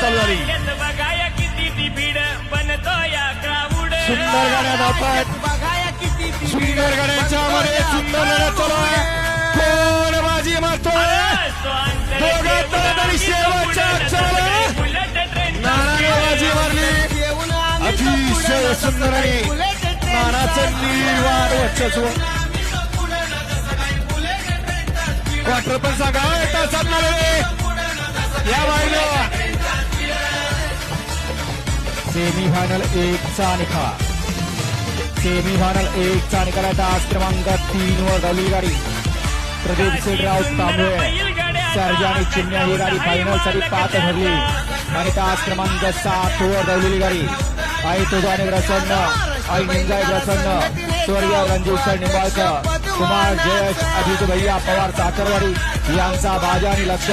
चालू झाली किती सुंदर गाड्या धावतात सुंदर गाड्यांच्या मध्ये सुंदर चालू आहे. कोण बाजी मारतोय? दोघात शेवटच्या क्षणाला. बाजी मारली. अतिशय सुंदर आणि निर्वाण वर्चस्व. क्वार्टर पण सांगा. सेमीफायनल एक चा निकाल सेमीफायनल एक चा निकाल आहे तास क्रमांक तीन वर धावलेली गाडी प्रदीप सेठराव तांबळे सर्जा आणि चिमण्या ही गाडी फायनलसाठी पात्र ठरली आणि तास क्रमांक सात वर धावलेली गाडी. आई तुझा आणि प्रसन्न. आई निंजाय प्रसन्न. स्वर्गीय रणजित सर निंबाळकर. कुमार जयेश अजित भैया पवार साखरवाडी यांचा बाजा आणि लक्ष.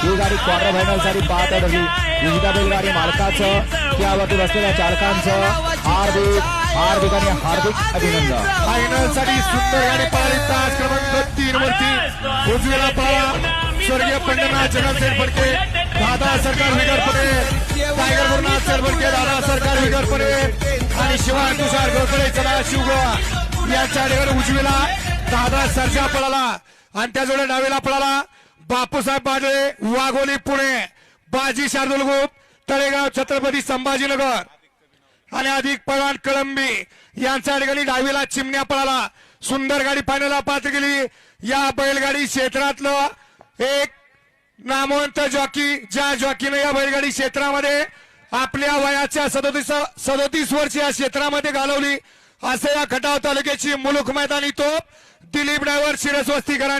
ही गाडी क्वार्टर फायनलसाठी पात्र ठरली विविध बैलगाडी मालकाचं त्यावरती बसलेल्या चालकांचं हार्दिक हार्दिक आणि हार्दिक अभिनंदन. फायनलसाठी सुंदर गाडी पळाली तास क्रमांक तीन वरती उजवीला पळाला स्वर्गीय पंडना जगनसेन फडके दादा सरकार विगर पटेल टायगर गुरुनाथ सर फडके दादा सरकार विगर पटेल आणि शिवाय तुषार गोखले चला शिवगोवा या ठिकाणी उजवीला दादा सरजा पळाला. आणि त्याजवळ डावीला पळाला. बापूसाहेब बाजळे वाघोली पुणे. बाजी शार्दुल गुप तळेगाव छत्रपती संभाजीनगर. आणि अधिक पवार कळंबी. यांच्या ठिकाणी डावीला चिमण्या पळाला. सुंदर गाडी फायनलला पात्र गेली या बैलगाडी क्षेत्रातलं एक नामवंत जॉकी ज्या जॉकीनं या बैलगाडी क्षेत्रामध्ये आपल्या वयाच्या सदोतीस सदोतीस वर्ष या क्षेत्रामध्ये घालवली. असं या खटाव तालुक्याची मुलुख मैदानी तोप दिलीप डायव्हर शिरस्वस्तीकरांनी